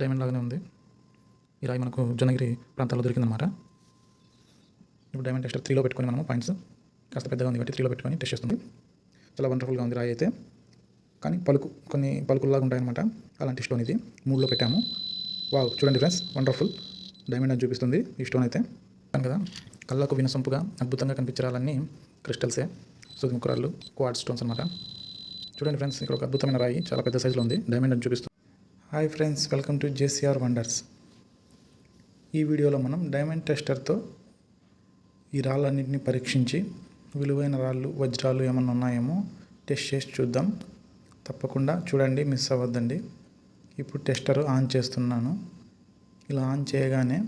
Diamond లాగానే ఉంది. ఈ రాయి మనకు జొన్నగిరి ప్రాంతాల్లో దొరికిందనమాట ఇప్పుడు డైమండ్ టెస్టర్ త్రీలో పెట్టుకొని మనము పాయింట్స్ కాస్త పెద్దగా ఉంది కాబట్టి త్రీలో పెట్టుకొని టెస్ట్ చేస్తుంది చాలా వండర్ఫుల్గా ఉంది రాయి అయితే. కానీ పలుకు కొన్ని పలుకుల్లాగా ఉంటాయన్నమాట. అలాంటి స్టోన్ ఇది. మూడులో పెట్టాము. వావ్ చూడండి ఫ్రెండ్స్ వండర్ఫుల్. డైమండ్ అని చూపిస్తుంది ఈ స్టోన్ అయితే. చెప్పాను కదా కళ్ళకు వినసొంపుగా అద్భుతంగా కనిపించే రాళ్ళన్నీ క్రిస్టల్సే. సుదిముకురాళ్ళు క్వాడ్ స్టోన్స్ అనమాట చూడండి ఫ్రెండ్స్ ఇక్కడ ఒక అద్భుతమైన రాయి. చాలా పెద్ద సైజులో ఉంది. డైమండ్ అని చూపిస్తుంది. Hi friends welcome to JCR wonders. ఈ వీడియోలో మనం డైమండ్ టెస్టర్తో ఈ రాళ్ళన్నింటినీ పరీక్షించి విలువైన రాళ్ళు వజ్రాలు ఏమన్నా ఉన్నాయేమో టెస్ట్ చేసి చూద్దాం. తప్పకుండా చూడండి మిస్ అవ్వద్దండి. ఇప్పుడు టెస్టర్ ఆన్ చేస్తున్నాను. ఇలా ఆన్ చేయగానే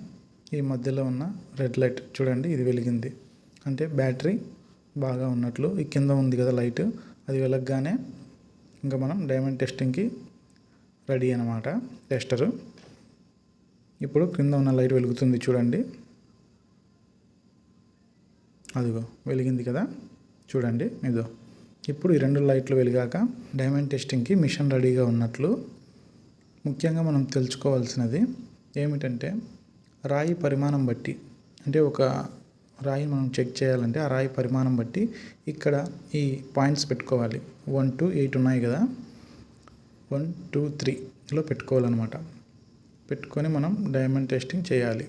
ఈ మధ్యలో ఉన్న రెడ్ లైట్ చూడండి ఇది వెలిగింది. అంటే బ్యాటరీ బాగా ఉన్నట్లు ఈ కింద ఉంది కదా లైట్ అది వెలగగానే ఇంకా మనం డైమండ్ టెస్టింగ్కి రెడీ అనమాట టెస్టరు. ఇప్పుడు క్రింద ఉన్న లైట్ వెలుగుతుంది చూడండి. అదిగో వెలిగింది కదా. చూడండి ఇదో ఇప్పుడు ఈ రెండు లైట్లు వెలిగాక డైమండ్ టెస్టింగ్కి మిషన్ రెడీగా ఉన్నట్లు ముఖ్యంగా మనం తెలుసుకోవాల్సినది ఏమిటంటే రాయి పరిమాణం బట్టి అంటే ఒక రాయి మనం చెక్ చేయాలంటే ఆ రాయి పరిమాణం బట్టి ఇక్కడ ఈ పాయింట్స్ పెట్టుకోవాలి. వన్ టు ఎయిట్ ఉన్నాయి కదా. వన్ టూ త్రీలో పెట్టుకోవాలన్నమాట. పెట్టుకొని మనం డైమండ్ టెస్టింగ్ చేయాలి.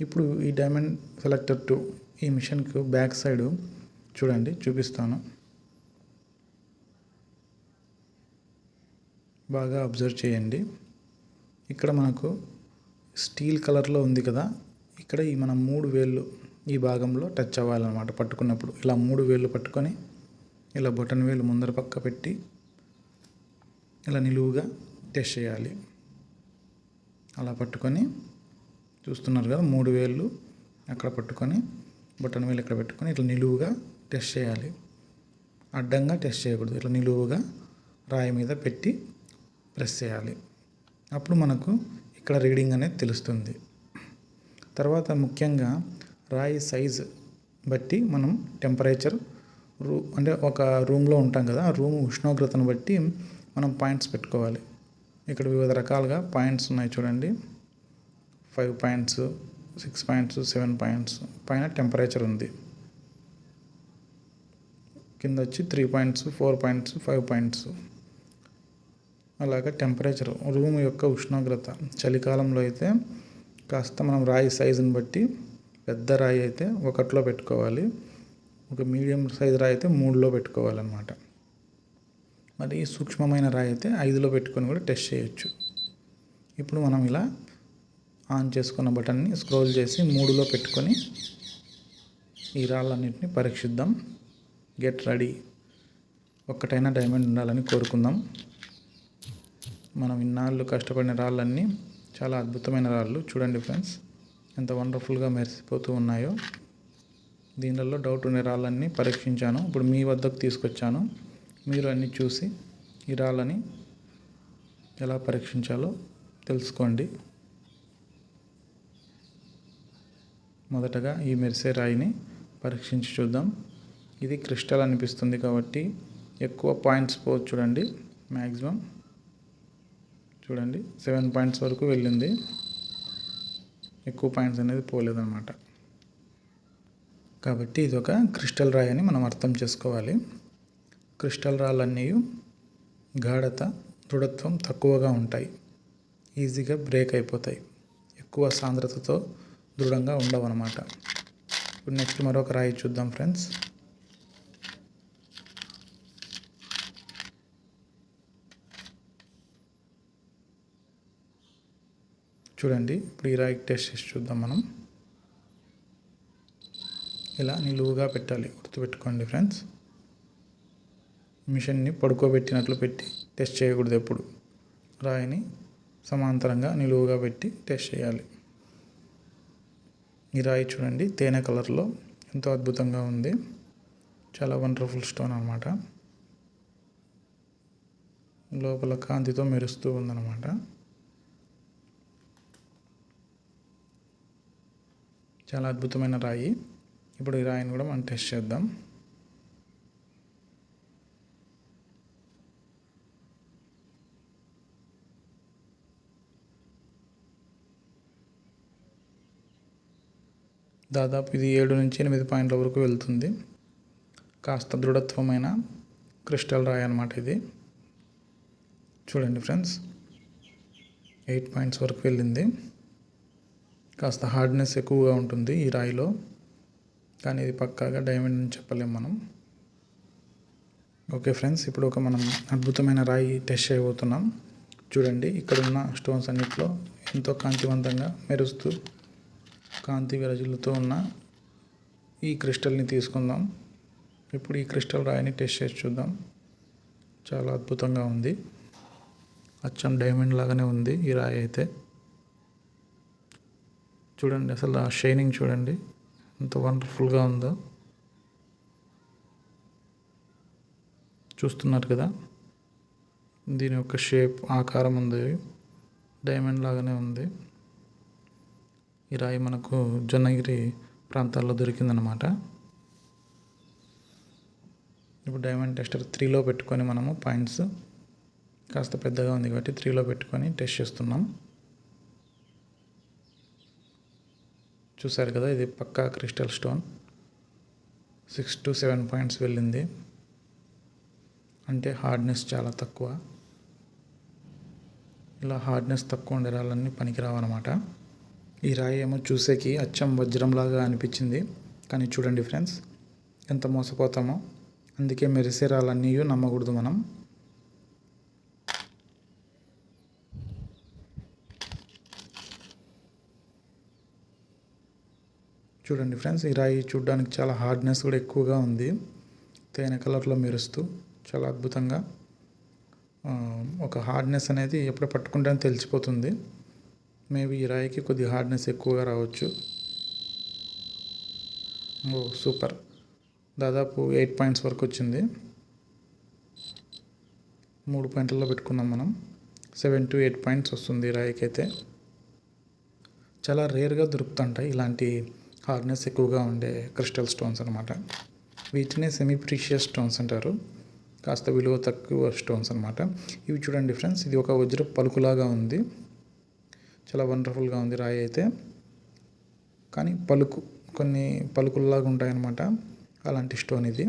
ఇప్పుడు ఈ డైమండ్ సెలెక్టర్ టూ ఈ మిషన్కు బ్యాక్ సైడ్ చూడండి చూపిస్తాను. బాగా అబ్జర్వ్ చేయండి. ఇక్కడ మనకు స్టీల్ కలర్లో ఉంది కదా ఇక్కడ ఈ మన మూడు వేళ్ళు ఈ భాగంలో టచ్ అవ్వాలన్నమాట పట్టుకున్నప్పుడు. ఇలా మూడు వేళ్ళు పట్టుకొని ఇలా బొటన్ వేలు ముందర పక్క పెట్టి ఇలా నిలువుగా టెస్ట్ చేయాలి. అలా పట్టుకొని చూస్తున్నారు కదా మూడు వేళ్ళు అక్కడ పట్టుకొని బొటన్ వేలు ఇక్కడ పెట్టుకొని ఇట్లా నిలువుగా టెస్ట్ చేయాలి. అడ్డంగా టెస్ట్ చేయకూడదు ఇట్లా నిలువుగా రాయి మీద పెట్టి ప్రెస్ చేయాలి. అప్పుడు మనకు ఇక్కడ రీడింగ్ అనేది తెలుస్తుంది. తర్వాత ముఖ్యంగా రాయి సైజు బట్టి మనం టెంపరేచర్ రూ అంటే ఒక రూమ్లో ఉంటాం కదా ఆ రూమ్ ఉష్ణోగ్రతను బట్టి మనం పాయింట్స్ పెట్టుకోవాలి. ఇక్కడ వివిధ రకాలుగా పాయింట్స్ ఉన్నాయి చూడండి. Five points six points seven points పైన టెంపరేచర్ ఉంది. కింద వచ్చి three points four points five points. అలాగే టెంపరేచర్ రూమ్ యొక్క ఉష్ణోగ్రత. చలికాలంలో అయితే కాస్త మనం రాయి సైజుని బట్టి పెద్ద రాయి అయితే ఒకటిలో పెట్టుకోవాలి. ఒక మీడియం సైజ్ రాయి అయితే మూడులో పెట్టుకోవాలన్నమాట. మరి సూక్ష్మమైన రాయి అయితే ఐదులో పెట్టుకొని కూడా టెస్ట్ చేయొచ్చు. ఇప్పుడు మనం ఇలా ఆన్ చేసుకున్న బటన్ని స్క్రోల్ చేసి మూడులో పెట్టుకొని ఈ రాళ్ళన్నింటినీ పరీక్షిద్దాం. Get ready. ఒక్కటైనా డైమండ్ ఉండాలని కోరుకుందాం. మనం ఇన్నాళ్ళు కష్టపడిన రాళ్ళన్నీ చాలా అద్భుతమైన రాళ్ళు. చూడండి ఫ్రెండ్స్ ఎంత వండర్ఫుల్గా మెరిసిపోతూ ఉన్నాయో. దీనిలో డౌట్ ఉండే రాళ్ళన్నీ పరీక్షించాను. ఇప్పుడు మీ వద్దకు తీసుకొచ్చాను. మీరు అన్నీ చూసి ఈ రాళ్ళని ఎలా పరీక్షించాలో తెలుసుకోండి. మొదటగా ఈ మెరిసే రాయిని పరీక్షించి చూద్దాం. ఇది క్రిస్టల్ అనిపిస్తుంది కాబట్టి ఎక్కువ పాయింట్స్ పోవచ్చు చూడండి. మ్యాక్సిమం చూడండి. సెవెన్ పాయింట్స్ వరకు వెళ్ళింది. ఎక్కువ పాయింట్స్ అనేది పోలేదన్నమాట. కాబట్టి ఇది ఒక క్రిస్టల్ రాయి అని మనం అర్థం చేసుకోవాలి. క్రిస్టల్ రాళ్ళన్నీ గాఢత దృఢత్వం తక్కువగా ఉంటాయి. ఈజీగా బ్రేక్ అయిపోతాయి. ఎక్కువ సాంద్రతతో దృఢంగా ఉండవు అనమాట ఇప్పుడు నెక్స్ట్ మరొక రాయి చూద్దాం ఫ్రెండ్స్. చూడండి ఇప్పుడు ఈ రాయి టెస్ట్ చేసి చూద్దాం మనం. ఇలా నిలువుగా పెట్టాలి గుర్తుపెట్టుకోండి ఫ్రెండ్స్. మిషన్ని పడుకోబెట్టినట్లు పెట్టి టెస్ట్ చేయకూడదు ఎప్పుడు. రాయిని సమాంతరంగా నిలువుగా పెట్టి టెస్ట్ చేయాలి. ఈ రాయి చూడండి తేనె కలర్లో ఎంతో అద్భుతంగా ఉంది. చాలా వండర్ఫుల్ స్టోన్ అనమాట లోపల కాంతితో మెరుస్తూ ఉందన్నమాట. చాలా అద్భుతమైన రాయి. ఇప్పుడు ఈ రాయిని కూడా మనం టెస్ట్ చేద్దాం. దాదాపు ఇది ఏడు నుంచి ఎనిమిది పాయింట్ల వరకు వెళ్తుంది. కాస్త దృఢత్వమైన క్రిస్టల్ రాయి అనమాట ఇది. చూడండి ఫ్రెండ్స్ ఎయిట్ పాయింట్స్ వరకు వెళ్ళింది. కాస్త హార్డ్నెస్ ఎక్కువగా ఉంటుంది ఈ రాయిలో. కానీ ఇది పక్కాగా డైమండ్ అని చెప్పలేం మనం. ఓకే ఫ్రెండ్స్ ఇప్పుడు ఒక మనం అద్భుతమైన రాయి టెస్ట్ చేయబోతున్నాం. చూడండి ఇక్కడ ఉన్న స్టోన్స్ అన్నింటిలో ఎంతో కాంతివంతంగా మెరుస్తూ కాంతి విరజులతో ఉన్న ఈ క్రిస్టల్ని తీసుకుందాం. ఇప్పుడు ఈ క్రిస్టల్ రాయిని టెస్ట్ చేసి చూద్దాం. చాలా అద్భుతంగా ఉంది. అచ్చం డైమండ్ లాగానే ఉంది ఈ రాయి అయితే. చూడండి అసలు ఆ షైనింగ్ చూడండి. ఎంత వండర్ఫుల్గా ఉందో. చూస్తున్నారు కదా. దీని యొక్క షేప్ ఆకారం ఉంది. డైమండ్ లాగానే ఉంది. ఈ రాయి మనకు జొన్నగిరి ప్రాంతాల్లో దొరికిందనమాట ఇప్పుడు డైమండ్ టెస్టర్ త్రీలో పెట్టుకొని మనము పాయింట్స్ కాస్త పెద్దగా ఉంది కాబట్టి త్రీలో పెట్టుకొని టెస్ట్ చేస్తున్నాం. చూసారు కదా ఇది పక్కా crystal stone. Six to seven points వెళ్ళింది. అంటే హార్డ్నెస్ చాలా తక్కువ. ఇలా హార్డ్నెస్ తక్కువ ఉండే రాళ్ళన్నీ పనికిరావన్నమాట. ఈ రాయి ఏమో చూసేకి అచ్చం వజ్రంలాగా అనిపించింది. కానీ చూడండి ఫ్రెండ్స్ ఎంత మోసపోతామో. అందుకే మెరిసే రాళ్ళన్నీ నమ్మకూడదు మనం. చూడండి ఫ్రెండ్స్ ఈ రాయి చూడడానికి చాలా హార్డ్నెస్ కూడా ఎక్కువగా ఉంది. తేనె కలర్లో మెరుస్తూ చాలా అద్భుతంగా ఒక హార్డ్నెస్ అనేది ఎప్పుడు పట్టుకుంటే తెలిసిపోతుంది. మేబీ ఈ రాయికి కొద్ది హార్డ్నెస్ ఎక్కువగా రావచ్చు. Oh super. దాదాపు ఎయిట్ పాయింట్స్ వరకు వచ్చింది. మూడు పాయింట్లలో పెట్టుకున్నాం మనం. సెవెన్ టు ఎయిట్ పాయింట్స్ వస్తుంది ఈ రాయికి అయితే చాలా రేర్గా దొరుకుతుంటాయి ఇలాంటి హార్డ్నెస్ ఎక్కువగా ఉండే క్రిస్టల్ స్టోన్స్ అనమాట వీటినే సెమీ ప్రీషియస్ స్టోన్స్ అంటారు. కాస్త విలువ తక్కువ స్టోన్స్ అనమాట ఇవి చూడండి ఫ్రెండ్స్ ఇది ఒక వజ్ర పలుకులాగా ఉంది. చాలా వండర్ఫుల్గా ఉంది రాయి అయితే. కానీ పలుకు కొన్ని పలుకుల్లాగా ఉంటాయన్నమాట అలాంటి స్టోన్ ఇది.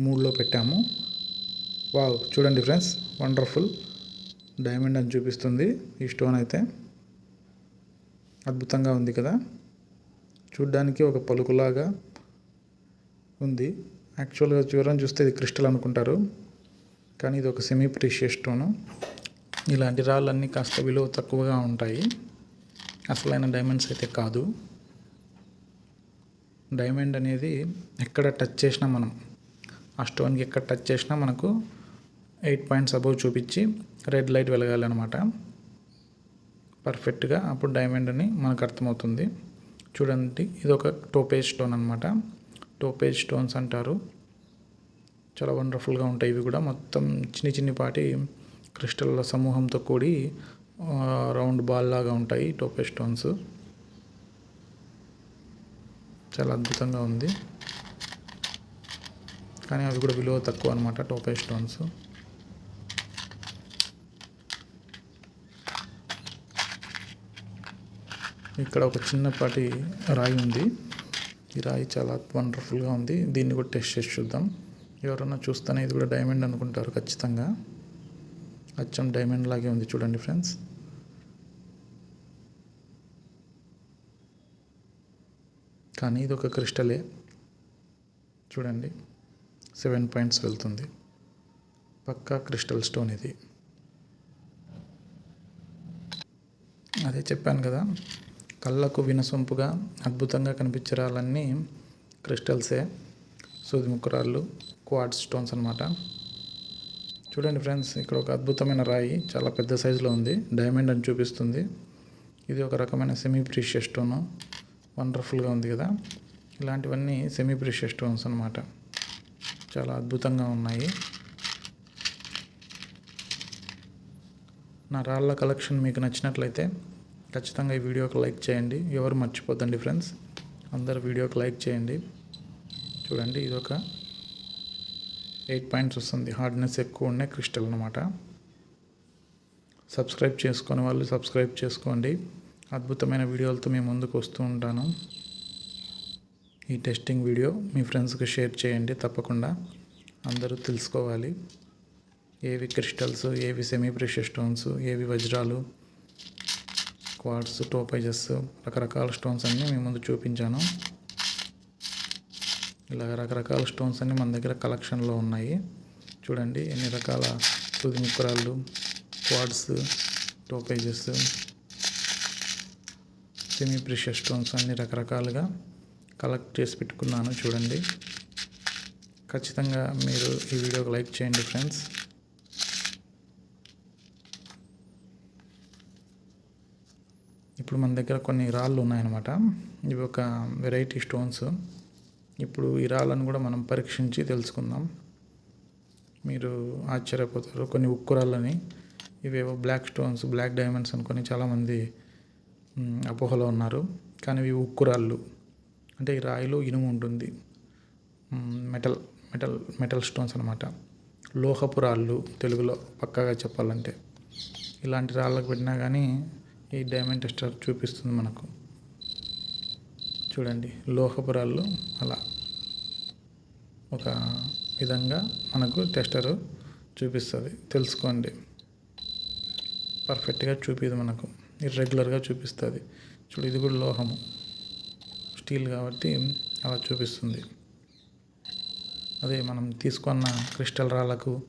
మూడులో పెట్టాము. వావ్ చూడండి ఫ్రెండ్స్ వండర్ఫుల్ డైమండ్ అని చూపిస్తుంది ఈ స్టోన్ అయితే. అద్భుతంగా ఉంది కదా. చూడ్డానికి ఒక పలుకులాగా ఉంది. యాక్చువల్గా చూడడం చూస్తే ఇది క్రిస్టల్ అనుకుంటారు. కానీ ఇది ఒక సెమీ ప్రీషియస్ స్టోను ఇలాంటి రాళ్ళన్నీ కాస్త విలువ తక్కువగా ఉంటాయి. అసలైన డైమండ్స్ అయితే కాదు. డైమండ్ అనేది ఎక్కడ టచ్ చేసినా మనం ఆ స్టోన్కి ఎక్కడ టచ్ చేసినా మనకు ఎయిట్ పాయింట్స్ అబౌవ్ చూపించి రెడ్ లైట్ వెలగాలి అనమాట పర్ఫెక్ట్గా అప్పుడు డైమండ్ అని మనకు అర్థమవుతుంది. చూడండి ఇది ఒక టోపేజ్ స్టోన్ అనమాట టోపేజ్ స్టోన్స్ అంటారు. చాలా వండర్ఫుల్గా ఉంటాయి ఇవి కూడా. మొత్తం చిన్ని చిన్నపాటి క్రిస్టల్ల సమూహంతో కూడి రౌండ్ బాల్ లాగా ఉంటాయి టోపేజ్ స్టోన్స్. చాలా అద్భుతంగా ఉంది. కానీ అవి కూడా విలువ తక్కువ అనమాట టోపేజ్ స్టోన్స్. ఇక్కడ ఒక చిన్నపాటి రాయి ఉంది. ఈ రాయి చాలా వండర్ఫుల్గా ఉంది. దీన్ని కూడా టెస్ట్ చేసి చూద్దాం. ఎవరన్నా చూస్తేనే ఇది కూడా డైమండ్ అనుకుంటారు ఖచ్చితంగా. అచ్చం డైమండ్ లాగే ఉంది చూడండి ఫ్రెండ్స్ కానీ ఇది ఒక క్రిస్టలే. చూడండి. సెవెన్ పాయింట్స్ వెళ్తుంది. పక్కా క్రిస్టల్ స్టోన్ ఇది. అదే చెప్పాను కదా. కళ్ళకు వినసొంపుగా అద్భుతంగా కనిపించే రాళ్ళన్నీ క్రిస్టల్సే సూది ముక్కరాళ్ళు క్వాడ్స్ స్టోన్స్ అనమాట చూడండి ఫ్రెండ్స్ ఇక్కడ ఒక అద్భుతమైన రాయి చాలా పెద్ద సైజులో ఉంది డైమండ్ అని చూపిస్తుంది. ఇది ఒక రకమైన సెమీ ప్రీషియస్ స్టోన్ వండర్ఫుల్గా ఉంది కదా. ఇలాంటివన్నీ సెమీ ప్రీషియస్ స్టోన్స్ అనమాట చాలా అద్భుతంగా ఉన్నాయి. నా రాళ్ళ కలెక్షన్ మీకు నచ్చినట్లయితే ఖచ్చితంగా ఈ వీడియోకి లైక్ చేయండి. ఎవరు మర్చిపోద్దండి ఫ్రెండ్స్. అందరు వీడియోకి లైక్ చేయండి. చూడండి ఇది ఒక ఎయిట్ పాయింట్స్ వస్తుంది. హార్డ్నెస్ ఎక్కువ ఉండే క్రిస్టల్ అనమాట సబ్స్క్రైబ్ చేసుకుని వాళ్ళు సబ్స్క్రైబ్ చేసుకోండి. అద్భుతమైన వీడియోలతో మేము ముందుకు వస్తూ ఉంటాను. ఈ టెస్టింగ్ వీడియో మీ ఫ్రెండ్స్కి షేర్ చేయండి తప్పకుండా. అందరూ తెలుసుకోవాలి. ఏవి క్రిస్టల్స్ ఏవి సెమీ ప్రెషర్ స్టోన్స్ ఏవి వజ్రాలు క్వార్ట్స్ టోపైజెస్ రకరకాల స్టోన్స్ అన్నీ మీ ముందు చూపించాను. ఇలా రకరకాల స్టోన్స్ అన్నీ మన దగ్గర కలెక్షన్లో ఉన్నాయి. చూడండి ఎన్ని రకాల తుది ముక్కరాళ్ళు quartz topazes semi precious stones అన్ని రకరకాలుగా కలెక్ట్ చేసి పెట్టుకున్నాను. చూడండి ఖచ్చితంగా మీరు ఈ వీడియోకి లైక్ చేయండి ఫ్రెండ్స్. ఇప్పుడు మన దగ్గర కొన్ని రాళ్ళు ఉన్నాయన్నమాట. ఇవి ఒక వెరైటీ స్టోన్స్ ఇప్పుడు ఈ రాళ్ళను కూడా మనం పరీక్షించి తెలుసుకుందాం. మీరు ఆశ్చర్యపోతారు. కొన్ని ఉక్కు రాళ్ళని ఇవేవో బ్లాక్ స్టోన్స్ బ్లాక్ డైమండ్స్ అనుకొని చాలామంది అపోహలో ఉన్నారు. కానీ ఇవి ఉక్కు రాళ్ళు. అంటే ఈ రాయిలో ఇనుము ఉంటుంది. మెటల్ మెటల్ మెటల్ స్టోన్స్ అనమాట లోహపు రాళ్ళు తెలుగులో పక్కాగా చెప్పాలంటే. ఇలాంటి రాళ్ళకు పెట్టినా కానీ ఈ డైమండ్ టెస్టర్ చూపిస్తుంది మనకు. చూడండి లోహపు రాళ్ళు అలా ఒక విధంగా మనకు టెస్టర్ చూపిస్తుంది. తెలుసుకోండి. పర్ఫెక్ట్గా చూపిది మనకు ఇర్రెగ్యులర్గా చూపిస్తుంది. చూడు ఇది కూడా లోహము. స్టీల్ కాబట్టి అలా చూపిస్తుంది. అదే మనం తీసుకున్న క్రిస్టల్ రాళ్ళకు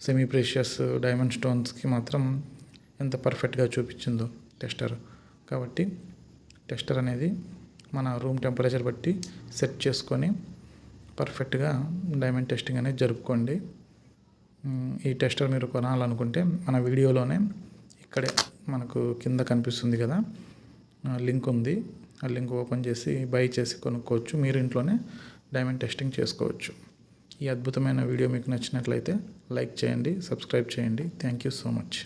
సెమీ ప్రెషియస్ డైమండ్ స్టోన్స్కి మాత్రం ఎంత పర్ఫెక్ట్గా చూపించిందో. టెస్టర్ కాబట్టి టెస్టర్ అనేది మన రూమ్ టెంపరేచర్ బట్టి సెట్ చేసుకొని పర్ఫెక్ట్గా డైమండ్ టెస్టింగ్ అనేది జరుపుకోండి. ఈ టెస్టర్ మీరు కొనాలనుకుంటే మన వీడియోలోనే ఇక్కడే మనకు కింద కనిపిస్తుంది కదా. లింక్ ఉంది. ఆ లింక్ ఓపెన్ చేసి బై చేసి కొనుక్కోవచ్చు. మీరు ఇంట్లోనే డైమండ్ టెస్టింగ్ చేసుకోవచ్చు. ఈ అద్భుతమైన వీడియో మీకు నచ్చినట్లయితే లైక్ చేయండి సబ్స్క్రైబ్ చేయండి. Thank you so much